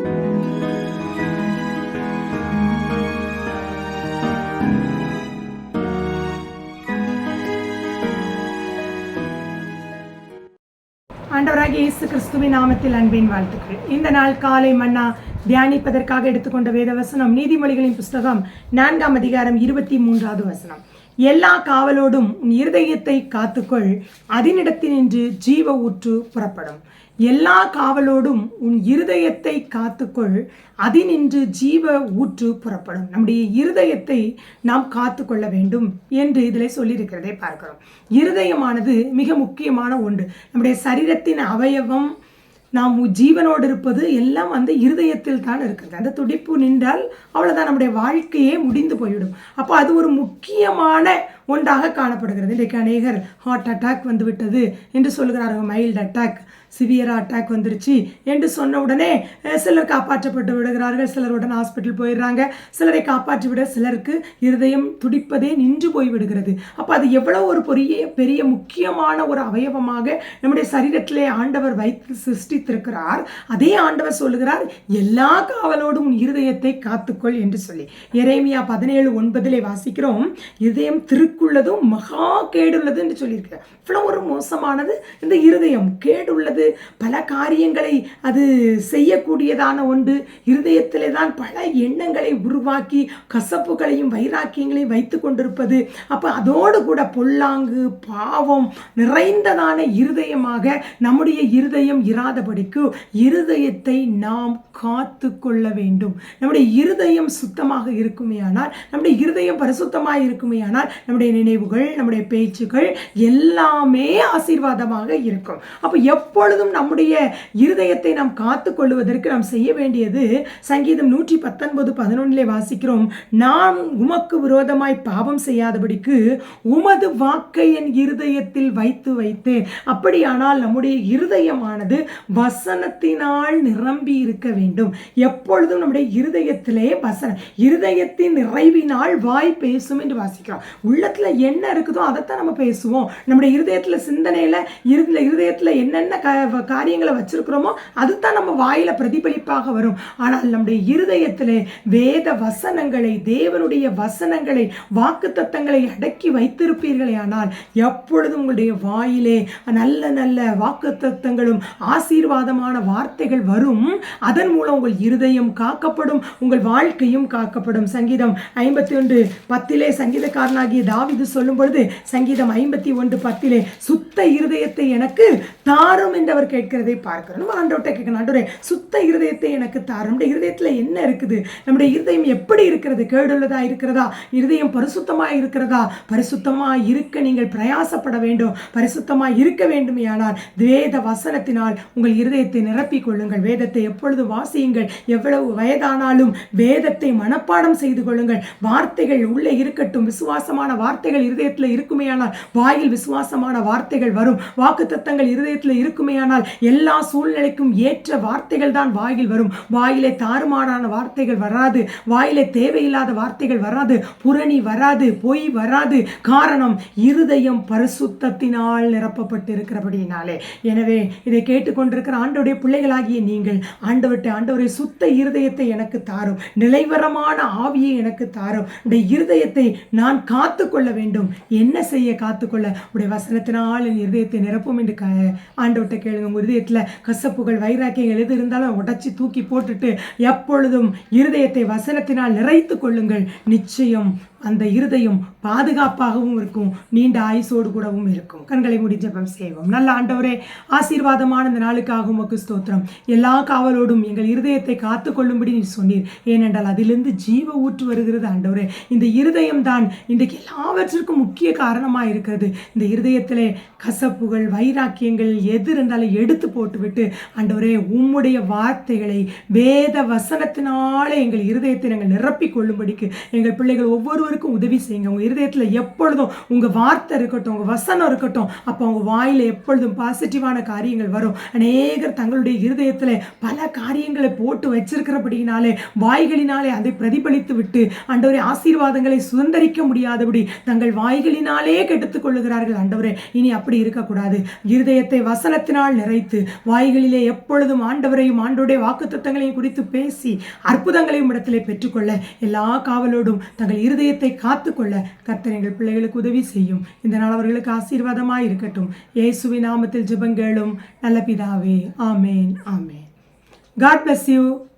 ஆண்டவராக இயேசு கிறிஸ்துவின் நாமத்தில் அன்பின் வாழ்த்துக்கள். இந்த நாள் காலை மன்னா தியானிப்பதற்காக எடுத்துக்கொண்ட வேத வசனம் நீதிமொழிகளின் புஸ்தகம் நான்காம் அதிகாரம் இருபத்தி மூன்றாவது வசனம். எல்லா காவலோடும் உன் இருதயத்தை காத்துக்கொள். அதனிடத்தினின்று ஜீவ ஊற்று புறப்படும். எல்லா காவலோடும் உன் இருதயத்தை காத்துக்கொள். அதினின்று ஜீவ ஊற்று புறப்படும். நம்முடைய இருதயத்தை நாம் காத்துக்கொள்ள வேண்டும் என்று இதில் சொல்லியிருக்கிறதை பார்க்கிறோம். இருதயமானது மிக முக்கியமான ஒன்று. நம்முடைய சரீரத்தின் அவயவம் நாம் ஜீவனோடு இருப்பது எல்லாம் அந்த இருதயத்தில் தான் இருக்குது. அந்த துடிப்பு நின்றால் அவ்வளோதான் நம்முடைய வாழ்க்கையே முடிந்து போய்விடும். அப்போ அது ஒரு முக்கியமான ஒன்றாக காணப்படுகிறது. இன்றைக்கு அநேகர் ஹார்ட் அட்டாக் வந்துவிட்டது என்று சொல்கிறார்கள் மைல்டு அட்டாக் சிவியராக அட்டாக் வந்துருச்சு. என்று சொன்ன உடனே சிலர் காப்பாற்றப்பட்டு விடுகிறார்கள். சிலர் உடனே ஹாஸ்பிட்டல் போயிடுறாங்க. சிலரை காப்பாற்றி விட சிலருக்கு இருதயம் துடிப்பதே நின்று போய் விடுகிறது அப்போ அது எவ்வளோ ஒரு பெரிய பெரிய முக்கியமான ஒரு அவயவமாக நம்முடைய சரீரத்திலே ஆண்டவர் வைத்து சிருஷ்டித்திருக்கிறார். அதே ஆண்டவர் சொல்லுகிறார் எல்லா காவலோடும் உன் இருதயத்தை காத்துக்கொள் என்று சொல்லி. எரேமியா பதினேழு ஒன்பதிலே வாசிக்கிறோம் இருதயம் திருக்குள்ளதும் மகா கேடுள்ளது என்று சொல்லியிருக்கிறார். இவ்வளோ ஒரு மோசமானது. இந்த இருதயம் கேடுள்ளது. பல காரியங்களை அது செய்யக்கூடியதான ஒன்று. இருதயத்திலே தான் பல எண்ணங்களை உருவாக்கி கசப்புகளையும் வைராக்கியங்களையும் வைத்து கொண்டிருப்பது. அப்போ அதோடு கூட பொல்லாங்கு பாவம் நிறைந்ததான இருதயமாக நம்முடைய இருதயம் இராதபடிக்கு இருதயத்தை நாம் காத்து கொள்ள வேண்டும். நம்முடைய இருதயம் சுத்தமாக இருக்குமேயானால் நம்முடைய இருதயம் பரிசுத்தமாக இருக்குமேயானால் நம்முடைய நினைவுகள் நம்முடைய பேச்சுகள் எல்லாமே ஆசீர்வாதமாக இருக்கும். அப்போ எப்பொழுதும் நம்முடைய இருதயத்தை நாம் காத்து கொள்வதற்கு நாம் செய்ய வேண்டியது சங்கீதம் நூற்றி பத்தொன்பது பதினொன்றிலே வாசிக்கிறோம். நாம் உமக்கு விரோதமாய் பாவம் செய்யாதபடிக்கு உமது வாக்கை என் இருதயத்தில் வைத்து வைத்து. அப்படியானால் நம்முடைய இருதயமானது வசனத்தினால் நிரம்பி இருக்க வேண்டும். எப்பொழுதும் நம்முடைய இருதயத்திலே வசனம் இருதயத்தின் நிறைவினால் வாய் பேசும் என்று வாசிக்கிறோம். உள்ளத்துல என்ன இருக்குதோ அதைத்தான் நம்ம பேசுவோம். நம்முடைய இருதயத்துல சிந்தனையில இருந்த இருதயத்துல என்னென்ன க காரியங்களை வச்சிருக்கிறோமோ அதுதான் நம்ம வாயில பிரதிபலிப்பாக வரும். ஆனால் நம்முடைய இருதயத்திலே வேத வசனங்களை தேவனுடைய வசனங்களை வாக்கு தத்தங்களை அடக்கி வைத்திருப்பீர்களே ஆனால் எப்பொழுதும் உங்களுடைய வாயிலே நல்ல நல்ல வாக்கு தத்தங்களும் ஆசீர்வாதமான வார்த்தைகள் வரும். அதன் மூலம் உங்கள் இருதயம் காக்கப்படும் உங்கள் வாழ்க்கையும் காக்கப்படும். சங்கீதம் ஐம்பத்தி ஒன்று பத்திலே சங்கீதக்காரனாகிய தாவிது சொல்லும் பொழுது சங்கீதம் ஐம்பத்தி ஒன்று பத்திலே சுத்த இருதயத்தை எனக்கு தாரும் என்று ஆண்டவர் கேட்கிறதை பார்க்கிறோம். நம்ம ஆண்டவர்கிட்ட கேட்கணும். ஆண்டவரே சுத்த இருதயத்தை எனக்கு தார் நம்முடைய இருதயத்தில் என்ன இருக்குது? நம்முடைய இருதயம் எப்படி இருக்கிறது? கேடுள்ளதாக இருக்கிறதா? இருதயம் பரிசுத்தமாக இருக்கிறதா? பரிசுத்தமாக இருக்க நீங்கள் பிரயாசப்பட வேண்டும். பரிசுத்தமாக இருக்க வேண்டுமையானால் வேத வசனத்தினால் உங்கள் இருதயத்தை நிரப்பிக் கொள்ளுங்கள். வேதத்தை எப்பொழுது வாசியுங்கள்? எவ்வளவு வயதானாலும் வேதத்தை மனப்பாடம் செய்து கொள்ளுங்கள். வார்த்தைகள் உள்ளே இருக்கட்டும். விசுவாசமான வார்த்தைகள் இருதயத்தில் இருக்குமேயானால் வாயில் விசுவாசமான வார்த்தைகள் வரும். வாக்கு தத்தங்கள் இருதயத்தில் இருக்குமே அப்படியானால் எல்லா சூழ்நிலைக்கும் ஏற்ற வார்த்தைகள் தான் வாயில் வரும். வாயிலே தாறுமாறான வார்த்தைகள் வராது. வாயிலே தேவையில்லாத வார்த்தைகள் வராது. புரணி வராது. பொய் வராது. காரணம் இருதயம் பரிசுத்தத்தினால் நிரப்பப்பட்டு இருக்கிறபடியினாலே எனவே இதை கேட்டுக்கொண்டிருக்கிற ஆண்டோடைய பிள்ளைகளாகிய நீங்கள் ஆண்டவர்கிட்ட ஆண்டவரை சுத்த இருதயத்தை எனக்கு தாரும். நிலைவரமான ஆவியை எனக்கு தாரும். உடைய இருதயத்தை நான் காத்து கொள்ள வேண்டும். என்ன செய்ய காத்துக்கொள்ள? உடைய வசனத்தினால் என் இருதயத்தை நிரப்பும் என்று க ஆண்டவர்கிட்ட கேளுங்க உங்கள் இருதயத்தில் கசப்புகள் வைராக்கியங்கள் எது இருந்தாலும் உடச்சி தூக்கி போட்டுட்டு எப்பொழுதும் இருதயத்தை வசனத்தினால் நிறைத்து கொள்ளுங்கள். நிச்சயம் அந்த இருதயம் பாதுகாப்பாகவும் இருக்கும் நீண்ட ஆயுசோடு கூடவும் இருக்கும். கண்களை முடிஞ்ச ஜெபம் செய்வோம். நல்ல ஆண்டவரே ஆசீர்வாதமான இந்த நாளுக்காக உமக்கு ஸ்தோத்திரம். எல்லா காவலோடும் எங்கள் இருதயத்தை காத்து கொள்ளும்படி நீ சொன்னீர். ஏனென்றால் அதிலிருந்து ஜீவ ஊற்று வருகிறது ஆண்டவரே. இந்த இருதயம் தான் இன்றைக்கு எல்லாவற்றிற்கும் முக்கிய காரணமாக இருக்கிறது. இந்த இருதயத்திலே கசப்புகள் வைராக்கியங்கள் எது இருந்தாலும் எடுத்து போட்டுவிட்டு ஆண்டவரே உம்முடைய வார்த்தைகளை வேத வசனத்தினாலே எங்கள் இருதயத்தை நாங்கள் நிரப்பிக் கொள்ளும்படிக்கு எங்கள் பிள்ளைகள் ஒவ்வொருவரும் ஒவ்வொருவருக்கும் உதவி செய்யுங்க. உங்க இருதயத்துல எப்பொழுதும் உங்க வார்த்தை இருக்கட்டும் உங்க வசனம் இருக்கட்டும் அப்போ உங்க வாயில் எப்பொழுதும் பாசிட்டிவான காரியங்கள் வரும். அநேகர் தங்களுடைய இருதயத்தில் பல காரியங்களை போட்டு வச்சிருக்கிறபடினாலே வாய்களினாலே அதை பிரதிபலித்து விட்டு அண்டவரை ஆசீர்வாதங்களை சுதந்திரிக்க முடியாதபடி தங்கள் வாய்களினாலே கெடுத்துக் கொள்ளுகிறார்கள். ஆண்டவரே இனி அப்படி இருக்கக்கூடாது. இருதயத்தை வசனத்தினால் நிறைத்து வாய்களிலே எப்பொழுதும் ஆண்டவரையும் ஆண்டோடைய வாக்குத்தத்தங்களையும் குறித்து பேசி அற்புதங்களையும் இடத்திலே பெற்றுக்கொள்ள எல்லா காவலோடும் தங்கள் இருதயத்தை காத்துக்கொள்ள கர்த்தர் எங்கள் பிள்ளைகளுக்கு உதவி செய்யும். இந்த நாள் அவர்களுக்கு ஆசீர்வாதமாக இருக்கட்டும். இயேசுவின் நாமத்தில் ஜெபங்களும். நல்ல பிதாவே ஆமேன் ஆமேன். God bless you